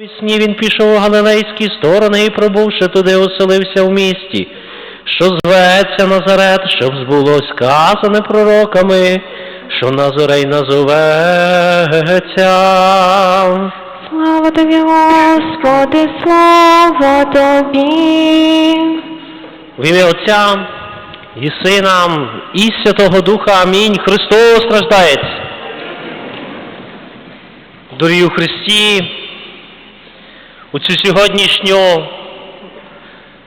Вісні він пішов у галилейські сторони і, пробувши туди, оселився в місті, що зветься Назарет, щоб збулось сказане пророками, що Назарей назоветься. Слава тобі, Господи, слава тобі. В ім'я Отця і Сина і Святого Духа. Амінь. Христос страждається. Дорогі у Христі, у цю сьогоднішню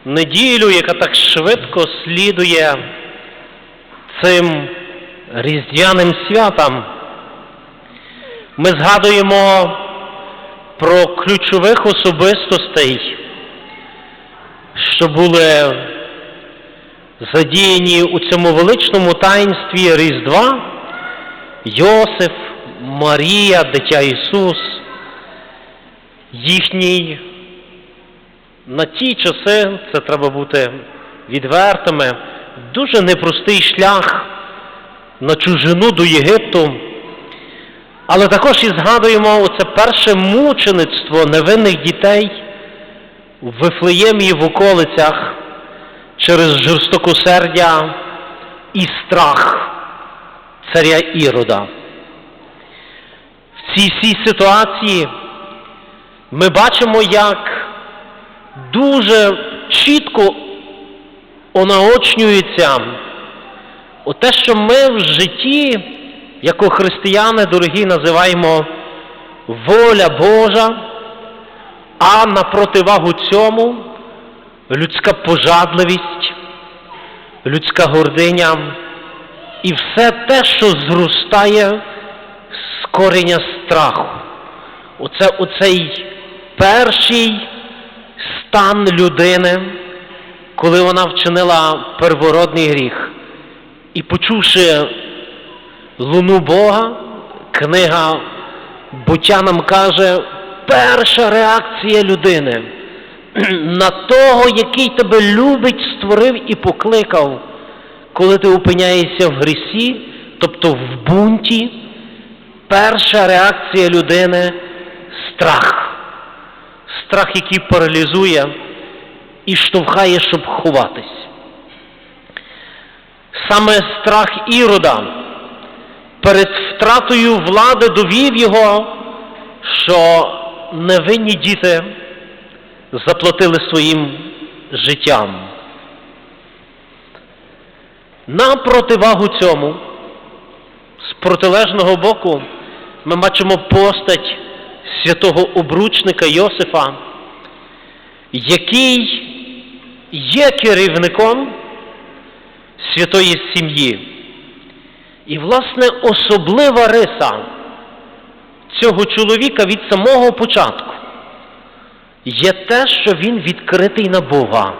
неділю, яка так швидко слідує цим різдвяним святам, ми згадуємо про ключових особистостей, що були задіяні у цьому величному таїнстві Різдва. Йосиф, Марія, дитя Ісус, їхній на ті часи, це треба бути відвертими, дуже непростий шлях на чужину до Єгипту. Але також і згадуємо оце перше мучеництво невинних дітей в Вифлеємі в околицях через жорстокосердя і страх царя Ірода. В цій всій ситуації ми бачимо, як дуже чітко онаочнюється те, що ми в житті, як християни, дорогі, називаємо воля Божа, а на противагу цьому людська пожадливість, людська гординя і все те, що зростає з корення страху. Оце оцей перший стан людини, коли вона вчинила первородний гріх. І почувши луну Бога, книга буття нам каже, перша реакція людини на того, який тебе любить, створив і покликав, коли ти опиняєшся в грісі, тобто в бунті, перша реакція людини страх. Страх, який паралізує і штовхає, щоб ховатись. Саме страх Ірода перед втратою влади довів його, що невинні діти заплатили своїм життям. На противагу цьому, з протилежного боку, ми бачимо постать святого обручника Йосифа, який є керівником святої сім'ї. І, власне, особлива риса цього чоловіка від самого початку є те, що він відкритий на Бога.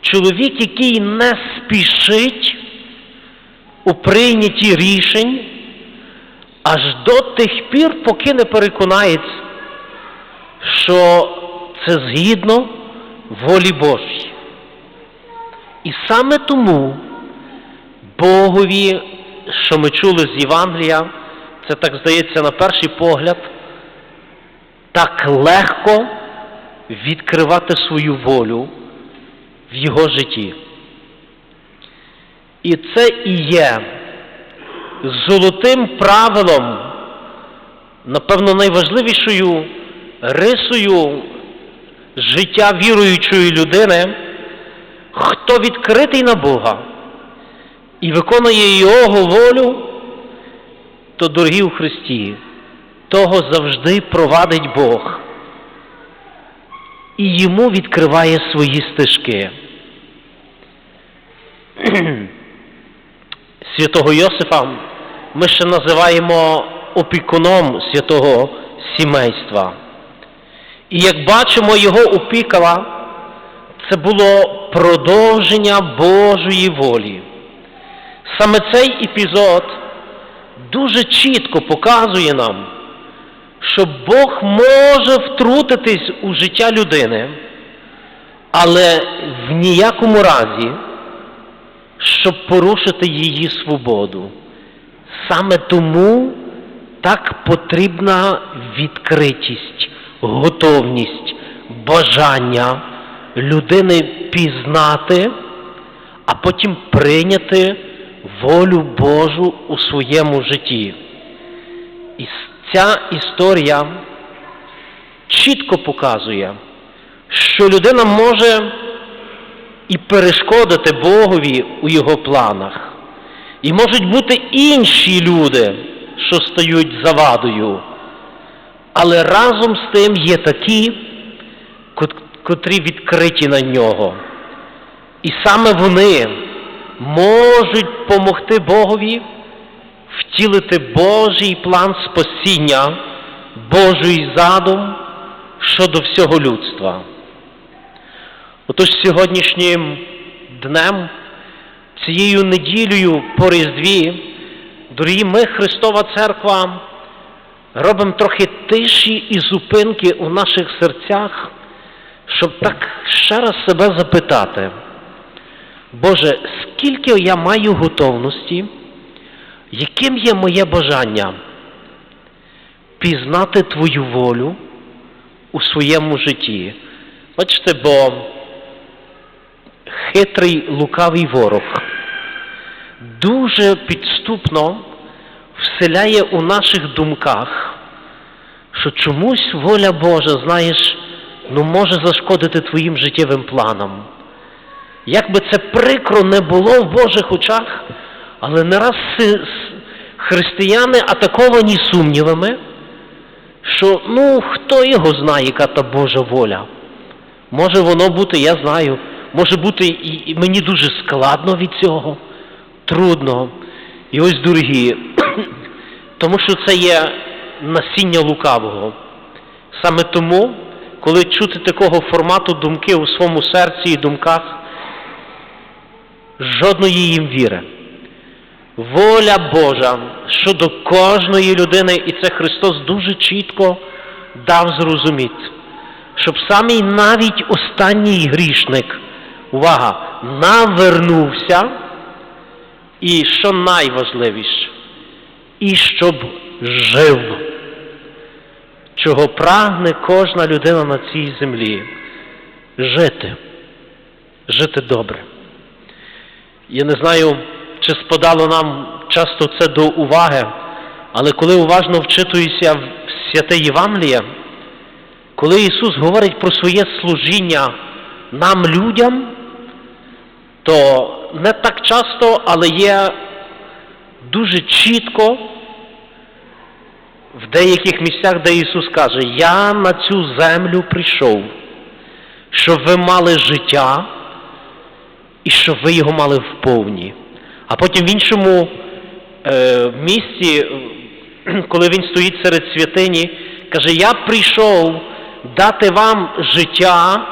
Чоловік, який не спішить у прийнятті рішень аж до тих пір, поки не переконається, що це згідно волі Божій. І саме тому Богові, що ми чули з Євангелія, це так здається на перший погляд, так легко відкривати свою волю в його житті. І це і є золотим правилом, напевно, найважливішою рисою життя віруючої людини, хто відкритий на Бога і виконує Його волю, то, дорогі у Христі, того завжди провадить Бог і йому відкриває свої стежки. Святого Йосифа ми ще називаємо опікуном святого сімейства. І як бачимо, його опікала, це було продовження Божої волі. Саме цей епізод дуже чітко показує нам, що Бог може втрутитись у життя людини, але в ніякому разі, щоб порушити її свободу. Саме тому так потрібна відкритість готовність, бажання людини пізнати, а потім прийняти волю Божу у своєму житті. І ця історія чітко показує, що людина може і перешкодити Богові у його планах. І можуть бути інші люди, що стають завадою. Але разом з тим є такі, котрі відкриті на нього. І саме вони можуть допомогти Богові втілити Божий план спасіння, Божий задум щодо всього людства. Отож сьогоднішнім днем, цією неділею по Різдві, дорогі ми, Христова Церква, робимо трохи тиші і зупинки у наших серцях, щоб так ще раз себе запитати. Боже, скільки я маю готовності, яким є моє бажання пізнати Твою волю у своєму житті? Бачите, бо хитрий лукавий ворог дуже підступно вселяє у наших думках, що чомусь воля Божа, знаєш, ну може зашкодити твоїм життєвим планам. Як би це прикро не було в Божих очах, але не раз християни атаковані сумнівами, що ну хто його знає, яка та Божа воля. Може воно бути, я знаю, може бути і, мені дуже складно від цього, трудно. І ось, дорогі, тому що це є насіння лукавого. Саме тому, коли чути такого формату думки у своєму серці і думках, жодної їм віри. Воля Божа щодо кожної людини, і це Христос дуже чітко дав зрозуміти, щоб самий навіть останній грішник, увага, навернувся, і що найважливіше, і щоб жив, чого прагне кожна людина на цій землі? Жити, жити добре. Я не знаю, чи спадало нам часто це до уваги, але коли уважно вчитуюся в святе Євангеліє, коли Ісус говорить про своє служіння нам, людям, то не так часто, але є дуже чітко в деяких місцях, де Ісус каже, я на цю землю прийшов, щоб ви мали життя і щоб ви його мали вповні. А потім в іншому е, місці, коли він стоїть серед святині, каже, я прийшов дати вам життя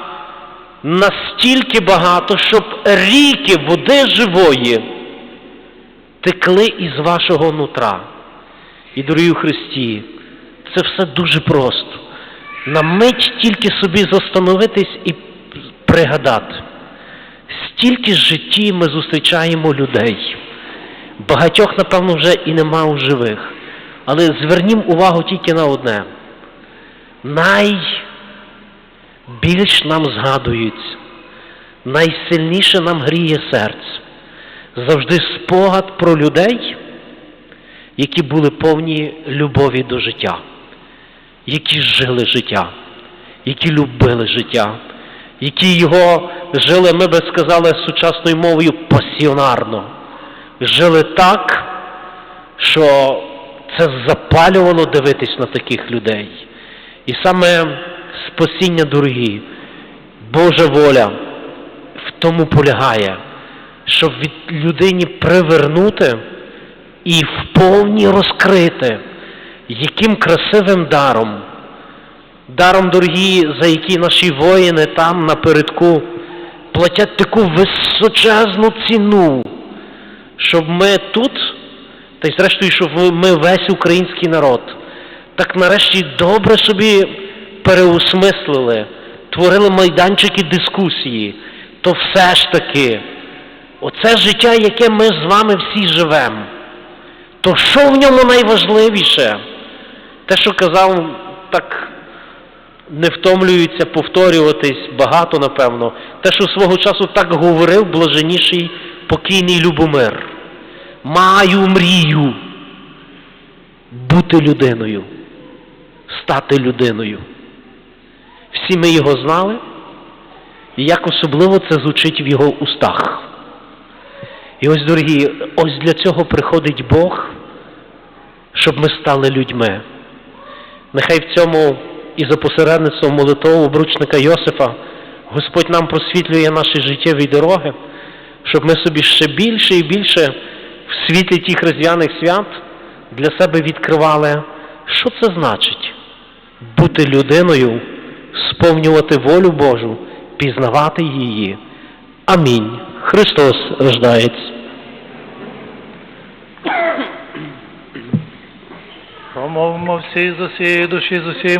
настільки багато, щоб ріки води живої текли із вашого нутра. І, дорогі Христі, це все дуже просто. На мить тільки собі застановитись і пригадати. Стільки житті ми зустрічаємо людей. Багатьох, напевно, вже і нема у живих. Але звернім увагу тільки на одне. Найбільш нам згадується, найсильніше нам гріє серце. Завжди спогад про людей, які були повні любові до життя, які жили життя, які любили життя, які його жили, ми би сказали сучасною мовою, пасіонарно. Жили так, що це запалювало дивитись на таких людей. І саме спасіння, дорогі, Божа воля в тому полягає, щоб від людині привернути і вповні розкрити, яким красивим даром, даром, дорогі, за які наші воїни там напередку платять таку височезну ціну, щоб ми тут, та й зрештою, щоб ми весь український народ, так нарешті добре собі переосмислили, творили майданчики дискусії, то все ж таки, оце життя, яке ми з вами всі живемо, то що в ньому найважливіше? Те, що казав так не втомлюються повторюватись багато, напевно. Те, що свого часу так говорив блаженніший покійний Любомир. Маю мрію бути людиною, стати людиною. Всі ми його знали, і як особливо це звучить в його устах. І ось, дорогі, ось для цього приходить Бог, щоб ми стали людьми. Нехай в цьому і за посередництвом молитву обручника Йосифа Господь нам просвітлює наші життєві дороги, щоб ми собі ще більше і більше в світлі тих різдвяних свят для себе відкривали, що це значить бути людиною, сповнювати волю Божу, пізнавати її. Амінь. Христос рождається. Промовимо всі з усієї душі, з усієї